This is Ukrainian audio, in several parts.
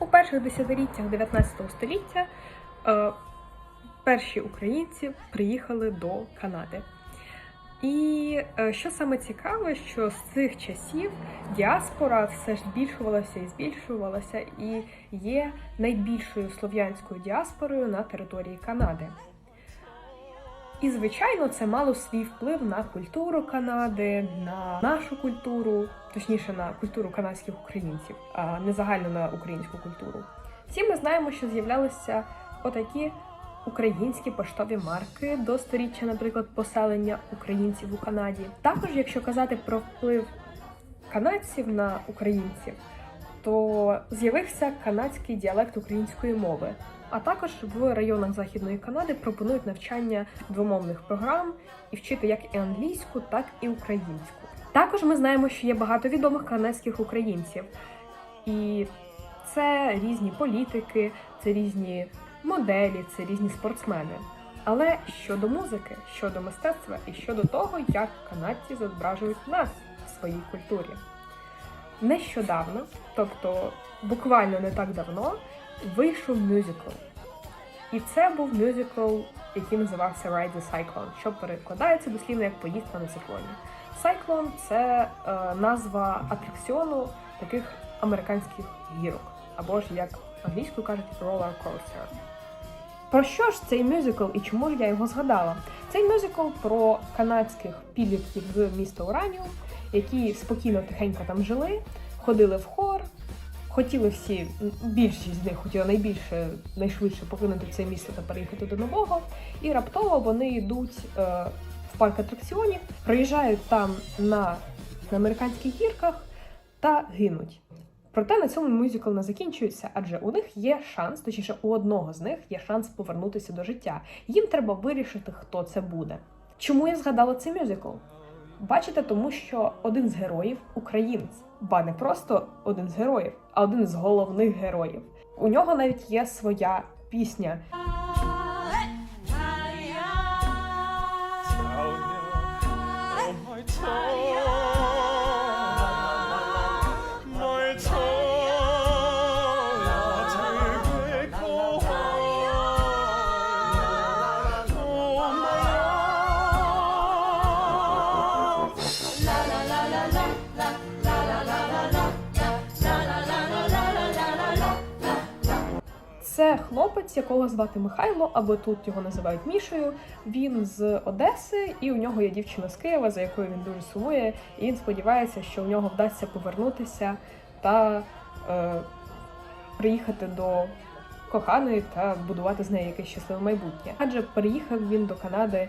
У перших десятиліттях 19 століття е, перші українці приїхали до Канади. І е, що саме цікаве, що з цих часів діаспора все ж збільшувалася і збільшувалася, і є найбільшою слов'янською діаспорою на території Канади. І, звичайно, це мало свій вплив на культуру Канади, на нашу культуру, точніше на культуру канадських українців, а не загально на українську культуру. Всі ми знаємо, що з'являлися отакі українські поштові марки до сторіччя, наприклад, поселення українців у Канаді. Також, якщо казати про вплив канадців на українців, то з'явився канадський діалект української мови. А також в районах Західної Канади пропонують навчання двомовних програм і вчити як і англійську, так і українську. Також ми знаємо, що є багато відомих канадських українців, і це різні політики, це різні моделі, це різні спортсмени. Але щодо музики, щодо мистецтва і щодо того, як канадці зображують нас в своїй культурі. Нещодавно, тобто буквально не так давно, вийшов мюзикл. І це був мюзикл, який називався Ride the Cyclone, що перекладається дослівно як поїздка на циклоні. Cyclone – це е, назва атракціону таких американських гірок, або ж як англійською кажуть roller coaster. Про що ж цей мюзикл і чому ж я його згадала? Цей мюзикл про канадських підлітків з міста Ураніум, які спокійно тихенько там жили, ходили в хор, хотіли всі, більшість з них хотіла найбільше, найшвидше покинути це місто та переїхати до нового. І раптово вони йдуть е, в парк атракціонів, проїжджають там на, на американських гірках та гинуть. Проте на цьому мюзикл не закінчується, адже у них є шанс, точніше, у одного з них є шанс повернутися до життя. Їм треба вирішити, хто це буде. Чому я згадала цей мюзикл? Бачите, тому що один з героїв українець, ба не просто один з героїв, а один з головних героїв. У нього навіть є своя пісня. Це хлопець, якого звати Михайло, або тут його називають Мішею. Він з Одеси, і у нього є дівчина з Києва, за якою він дуже сумує. І він сподівається, що у нього вдасться повернутися та е, приїхати до коханої та будувати з нею якесь щасливе майбутнє. Адже переїхав він до Канади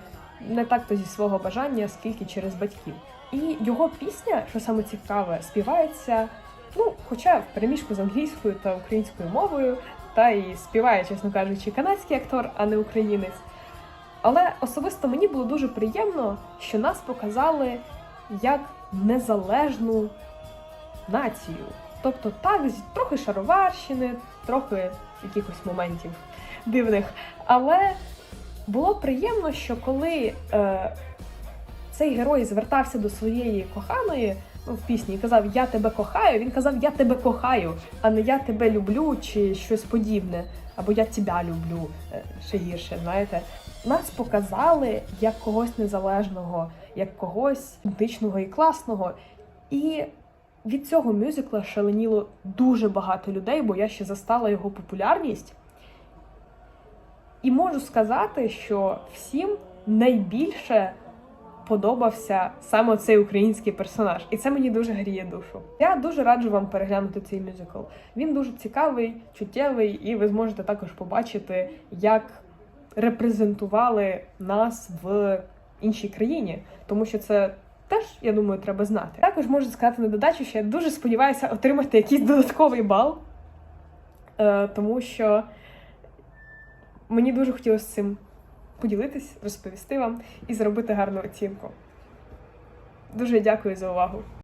не так то зі свого бажання, скільки через батьків. І його пісня, що саме цікаве, співається. Ну, хоча в переміжку з англійською та українською мовою, та і співає, чесно кажучи, канадський актор, а не українець. Але особисто мені було дуже приємно, що нас показали як незалежну націю. Тобто, так, трохи шароварщини, трохи якихось моментів дивних. Але було приємно, що коли е, цей герой звертався до своєї коханої ну, в пісні і казав Я тебе кохаю, він казав Я тебе кохаю, а не я тебе люблю чи щось подібне, або я тебе люблю е, ще гірше. Знаєте, нас показали як когось незалежного, як когось античного і класного. І від цього мюзикла шаленіло дуже багато людей, бо я ще застала його популярність. І можу сказати, що всім найбільше подобався саме цей український персонаж, і це мені дуже гріє душу. Я дуже раджу вам переглянути цей мюзикл. Він дуже цікавий, чуттєвий, і ви зможете також побачити, як репрезентували нас в іншій країні, тому що це. Теж, я думаю, треба знати. Також можу сказати на додачу, що я дуже сподіваюся отримати якийсь додатковий бал, е, тому що мені дуже хотілося цим поділитись, розповісти вам і зробити гарну оцінку. Дуже дякую за увагу.